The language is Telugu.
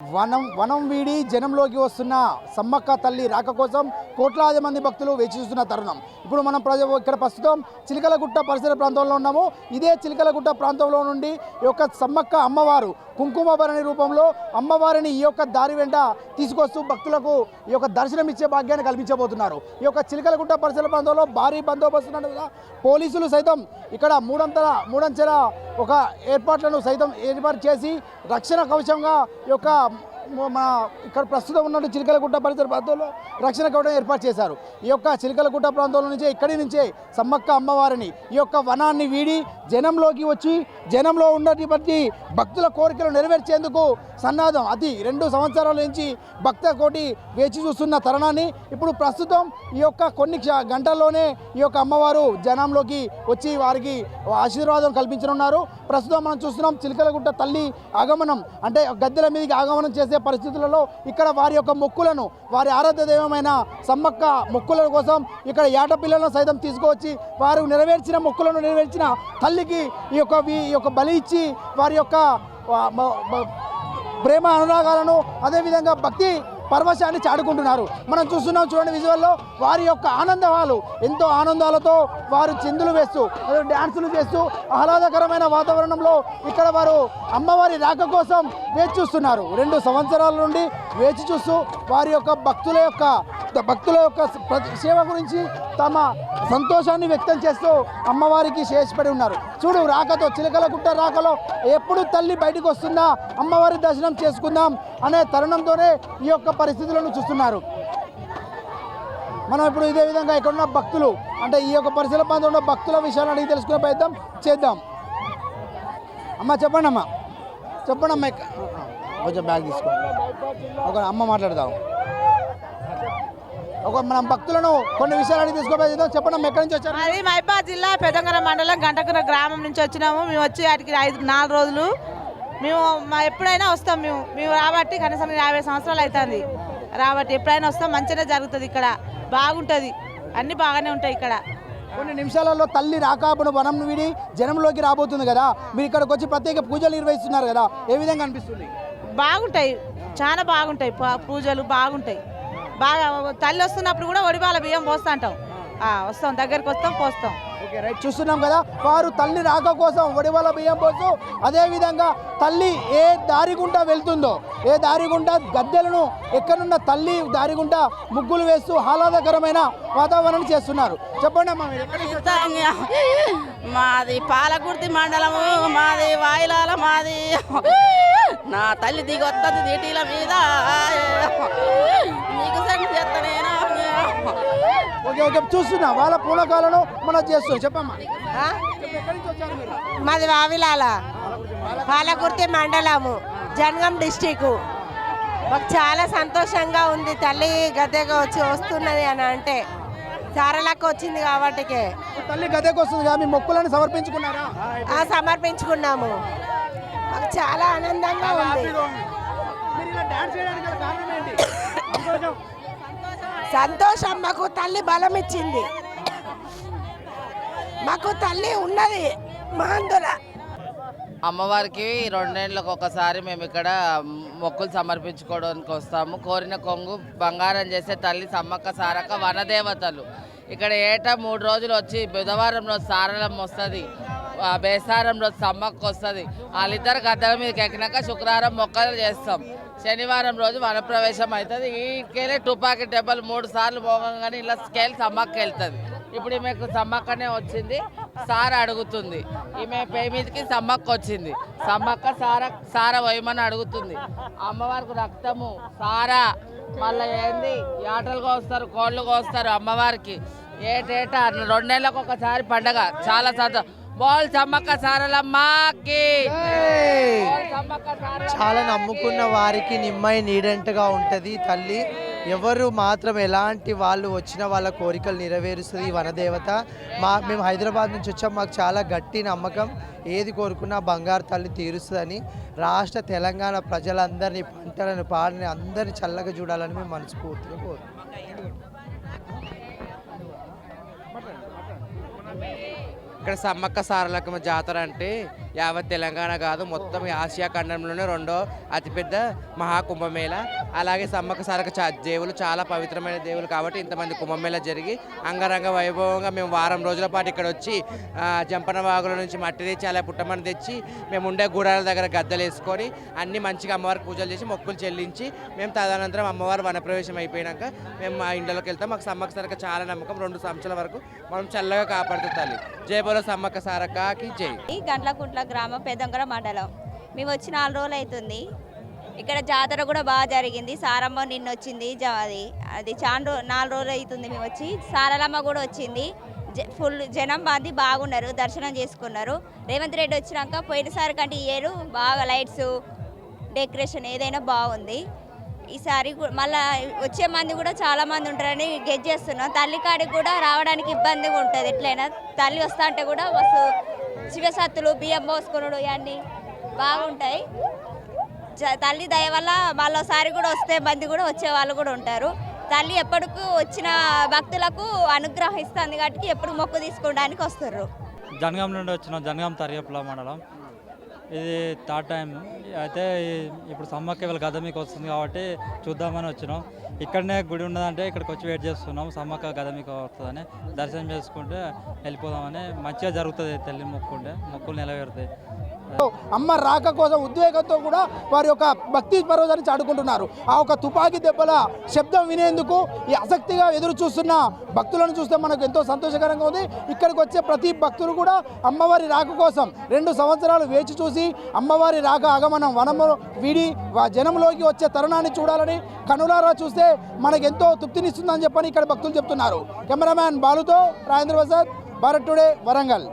వనం వనం వీడి జనంలోకి వస్తున్న సమ్మక్క తల్లి రాక కోసం కోట్లాది మంది భక్తులు వేచి చూస్తున్న తరుణం. ఇప్పుడు మనం ప్రజ ఇక్కడ ప్రస్తుతం చిలకలగుట్ట పరిసర ప్రాంతంలో ఉన్నాము. ఇదే చిలకలగుట్ట ప్రాంతంలో నుండి ఈ యొక్క సమ్మక్క అమ్మవారు కుంకుమభరణి రూపంలో అమ్మవారిని ఈ యొక్క దారి వెంట తీసుకొస్తూ భక్తులకు ఈ యొక్క దర్శనం ఇచ్చే భాగ్యాన్ని కల్పించబోతున్నారు. ఈ యొక్క చిలకలగుట్ట పరిసర ప్రాంతంలో భారీ బందోబస్తు పోలీసులు సైతం ఇక్కడ మూడంతల మూడంచెల ఒక ఏర్పాట్లను సైతం ఏర్పాటు చేసి రక్షణ కవచంగా ఈ యొక్క మా మన ఇక్కడ ప్రస్తుతం ఉన్నట్టు చిలకలగుట్ట పరిసర ప్రాంతంలో రక్షణ కవచం ఏర్పాటు చేశారు. ఈ యొక్క చిలకలగుట్ట ప్రాంతంలో నుంచే ఇక్కడి నుంచే సమ్మక్క అమ్మవారిని ఈ యొక్క వనాన్ని వీడి జనంలోకి వచ్చి జనంలో ఉన్నటువంటి భక్తుల కోరికలు నెరవేర్చేందుకు సన్నాధం. అది రెండు సంవత్సరాల నుంచి భక్త కోటి వేచి చూస్తున్న తరుణాన్ని ఇప్పుడు ప్రస్తుతం ఈ యొక్క కొన్ని క్ష- గంటల్లోనే ఈ యొక్క అమ్మవారు జనంలోకి వచ్చి వారికి ఆశీర్వాదం కల్పించనున్నారు. ప్రస్తుతం మనం చూస్తున్నాం చిలకలగుట్ట తల్లి ఆగమనం అంటే గద్దెల మీదకి ఆగమనం చేసే పరిస్థితులలో ఇక్కడ వారి యొక్క మొక్కులను వారి ఆరాధ్య దైవమైన సమ్మక్క మొక్కుల కోసం ఇక్కడ ఏటపిల్లలను సైతం తీసుకువచ్చి వారు నెరవేర్చిన మొక్కులను నెరవేర్చిన తల్లికి ఈ యొక్క వీ- ఈ యొక్క బలి ఇచ్చి వారి యొక్క ప్రేమ అనురాగాలను అదేవిధంగా భక్తి పరవశాన్ని చాడుకుంటున్నారు మనం చూస్తున్నాం చూడండి విజువల్లో వారి యొక్క ఆనందాలు ఎంతో ఆనందాలతో వారు చిందులు వేస్తూ డ్యాన్సులు చేస్తూ ఆహ్లాదకరమైన వాతావరణంలో ఇక్కడ వారు అమ్మవారి రాక కోసం వేచి చూస్తున్నారు. రెండు సంవత్సరాల నుండి వేచి చూస్తూ వారి యొక్క భక్తుల యొక్క భక్తుల యొక్క సేవ గురించి తమ సంతోషాన్ని వ్యక్తం చేస్తూ అమ్మవారికి శేషపడి ఉన్నారు. చూడు రాకతో చిలకల గుట్ట రాకలో ఎప్పుడు తల్లి బయటకు వస్తుందా? అమ్మవారి దర్శనం చేసుకుందాం అనే తరుణంతోనే ఈ యొక్క పరిస్థితులను చూస్తున్నారు. మనం ఇప్పుడు ఇదే విధంగా ఇక్కడ ఉన్న భక్తులు అంటే ఈ యొక్క పరిసర ప్రాంతంలో భక్తుల విషయాలు అడిగి తెలుసుకునే ప్రయత్నం చేద్దాం. అమ్మ చెప్పండి చెప్పండమ్మా చెప్పండి అమ్మ కొంచెం బ్యాగ్ తీసుకో. ఒక అమ్మ మాట్లాడదాం. ఒక మనం భక్తులను కొన్ని విషయాలు అడిగి చెప్పండి ఎక్కడి నుంచి వచ్చారు? అది మైబాద్ జిల్లా పెదంగర మండలం గంటకుర గ్రామం నుంచి వచ్చినాము. మేము వచ్చి వాటికి ఐదు నాలుగు రోజులు. మేము మా ఎప్పుడైనా వస్తాం మేము. మేము రాబట్టి కనీసం యాభై సంవత్సరాలు అవుతుంది రాబట్టి ఎప్పుడైనా వస్తాం మంచిగా జరుగుతుంది ఇక్కడ. బాగుంటుంది. అన్నీ బాగానే ఉంటాయి ఇక్కడ. కొన్ని నిమిషాలలో తల్లి రాకాపును వనం వీడి జనంలోకి రాబోతుంది కదా. మీరు ఇక్కడికి వచ్చి ప్రత్యేక పూజలు నిర్వహిస్తున్నారు కదా. ఏ విధంగా అనిపిస్తుంది? బాగుంటాయి. చాలా బాగుంటాయి. పూ- పూజలు బాగుంటాయి. బాగా తల్లి వస్తున్నప్పుడు కూడా ఒడిబాల బియ్యం పోస్తా అంటాం ఆ, వస్తాం దగ్గరికి వస్తాం పోస్తాం. ఓకే రైట్ చూస్తున్నాం కదా వారు తల్లి రాక కోసం ఒడివల బియ్యం పోస్తూ అదే విధంగా తల్లి ఏ దారి గుండా వెళ్తుందో ఏ దారి గుండా గద్దెలను ఎక్కడున్న తల్లి దారి గుండా ముగ్గులు వేస్తూ ఆహ్లాదకరమైన వాతావరణం చేస్తున్నారు. చెప్పండి అమ్మా? మాది పాలకుర్తి మండలము మాది వాయిలాల మాది. నా తల్లి దిగి వస్తుంది దీటీల మీద. ఓకే ఓకే చూస్తున్నా. వాళ్ళ పూలకాలను మనం చేస్తున్నాం చెప్పమ్మా. మాది వావిలాల. పాలకుర్తి మండలము జనగం డిస్టిక్ మాకు చాలా సంతోషంగా ఉంది తల్లి గద్దెగా వచ్చి వస్తున్నది అని అంటే. సారలకు వచ్చింది కాబట్టికే. తల్లి గద్దెకి వస్తుంది మీ మొక్కులను సమర్పించుకున్నారా? సమర్పించుకున్నాము. మాకు చాలా ఆనందంగా ఉంది. సంతోషం. మాకు తల్లి బలం ఇచ్చింది మాకు తల్లి ఉన్నది మహంతుల. అమ్మవారికి రెండేళ్ళకి ఒకసారి మేము ఇక్కడ మొక్కులు సమర్పించుకోవడానికి వస్తాము. కోరిన కొంగు బంగారం చేసే తల్లి సమ్మక్క సారక్క వనదేవతలు. ఇక్కడ ఏటా మూడు రోజులు వచ్చి బుధవారం రోజు సారళం వస్తుంది. బేసారం రోజు సమ్మక్క వస్తుంది. వాళ్ళిద్దరు గద్దల మీదకి ఎక్కినాక శుక్రవారం మొక్కలు చేస్తాం. శనివారం రోజు వనప్రవేశం అవుతుంది. ఈకెళ్ళి తుపాకీ డెబ్బలు మూడు సార్లు మోగంగానే ఇలా స్కేల్ సమ్మక్క వెళ్తుంది ఇప్పుడు ఈమెకు సమ్మక్కనే వచ్చింది. సార అడుగుతుంది. ఈమె పే మీదకి సమ్మక్క వచ్చింది సమ్మక్క సార సార వేయమని అడుగుతుంది. అమ్మవారికి రక్తము. సారా మళ్ళీ ఏంది? ఆటలు కోస్తారు కోళ్ళు కోస్తారు అమ్మవారికి. ఏటేటా? రెండేళ్ళకు ఒకసారి పండగ. చాలా సంతో బోల్ సమ్మక్క సారలమ్మకి చాలా నమ్ముకున్న వారికి నిమ్మై నీడంటగా ఉంటుంది. తల్లి ఎవరు మాత్రం ఎలాంటి వాళ్ళు వచ్చిన వాళ్ళ కోరికలు నెరవేరుస్తుంది ఈ వనదేవత. మా మేము హైదరాబాద్ నుంచి వచ్చాం. మాకు చాలా గట్టి నమ్మకం. ఏది కోరుకున్నా బంగారు తల్లి తీరుస్తుందని రాష్ట్ర తెలంగాణ ప్రజలందరినీ పంటలను పాడిని అందరినీ చల్లగా చూడాలని మేము మనస్ఫూర్తిగా కోరుకుంటున్నాం. ఇక్కడ సమ్మక్క సారలక్కమ్మ జాతర అంటే యావత్ తెలంగాణ కాదు మొత్తం ఆసియా ఖండంలోనే రెండో అతిపెద్ద మహాకుంభమేళ. అలాగే సమ్మక్క సారక చా దేవులు చాలా పవిత్రమైన దేవులు కాబట్టి ఇంతమంది కుంభమేళ జరిగి అంగరంగ వైభవంగా మేము వారం రోజుల పాటు ఇక్కడ వచ్చి జంపన వాగుల నుంచి మట్టి తెచ్చి అలా పుట్టమని తెచ్చి మేము ఉండే గుడాల దగ్గర గద్దెలు వేసుకొని అన్ని మంచిగా అమ్మవారికి పూజలు చేసి మొక్కులు చెల్లించి మేము తదనంతరం అమ్మవారు వనప్రవేశం అయిపోయినాక మేము మా ఇంట్లోకి వెళ్తాం. మాకు సమ్మక్క సారక చాలా నమ్మకం. రెండు సంవత్సరాల వరకు మనం చల్లగా కాపాడుతుంది తల్లి. జై బోలో సమ్మక్క సారకకి జై. ఈ గంట్లకుంట్ల గ్రామం పెదంకర మండలం. మేము వచ్చి నాలుగు రోజులు అవుతుంది. ఇక్కడ జాతర కూడా బాగా జరిగింది. సారమ్మ నిన్న వచ్చింది అది అది చాలా నాలుగు రోజులు అవుతుంది మేము వచ్చి. సారలమ్మ కూడా వచ్చింది. జ- ఫుల్ జనం మంది బాగున్నారు దర్శనం చేసుకున్నారు. రేవంత్ రెడ్డి వచ్చినాక పోయినసారి కంటే ఈ ఏడు బాగా లైట్స్ డెకరేషన్ ఏదైనా బాగుంది. ఈసారి గు- మళ్ళా వచ్చే మంది కూడా చాలా మంది ఉంటారని గెట్ చేస్తున్నాం. తల్లి కాడికి కూడా రావడానికి ఇబ్బందిగా ఉంటుంది. ఎట్లయినా తల్లి వస్తా అంటే కూడా మస్తు శివసత్తులు బియ్యం పోసుకునుడు ఇవన్నీ బాగుంటాయి. జ- తల్లి దయ వల్ల మళ్ళీసారి కూడా వస్తే మంది కూడా వచ్చే వాళ్ళు కూడా ఉంటారు. తల్లి ఎప్పటికూ వచ్చిన భక్తులకు అనుగ్రహం ఇస్తుంది కాబట్టి ఎప్పుడు మొక్కు తీసుకోవడానికి వస్తారు జనగాం నుండి వచ్చిన జనగాం తరియపుల మండలం ఇది థర్డ్ టైం. అయితే ఇప్పుడు సమ్మక్క వీళ్ళ గద మీకు వస్తుంది కాబట్టి చూద్దామని వచ్చినాం. ఇక్కడనే గుడి ఉన్నదంటే ఇక్కడికి వచ్చి వెయిట్ చేస్తున్నాం. సమ్మక్క గద మీకు వస్తుందని దర్శనం చేసుకుంటే వెళ్ళిపోదామని. మంచిగా జరుగుతుంది తల్లి మొక్కుంటే. మొక్కులు నెలవేరుతాయి అమ్మ రాక కోసం ఉద్వేగంతో కూడా వారి యొక్క భక్తి పర్వతాన్ని చాడుకుంటున్నారు ఆ ఒక తుపాకీ దెబ్బల శబ్దం వినేందుకు ఈ ఆసక్తిగా ఎదురు చూస్తున్న భక్తులను చూస్తే మనకు ఎంతో సంతోషకరంగా ఉంది. ఇక్కడికి వచ్చే ప్రతి భక్తులు కూడా అమ్మవారి రాక కోసం రెండు సంవత్సరాలు వేచి చూసి అమ్మవారి రాక ఆగమనం వనము వీడి వా- జనంలోకి వచ్చే తరుణాన్ని చూడాలని కనులారా చూస్తే మనకు ఎంతో తృప్తినిస్తుందని చెప్పని ఇక్కడ భక్తులు చెప్తున్నారు. కెమెరామ్యాన్ బాలుతో రాజేంద్ర ప్రసాద్ భారత్ టుడే వరంగల్.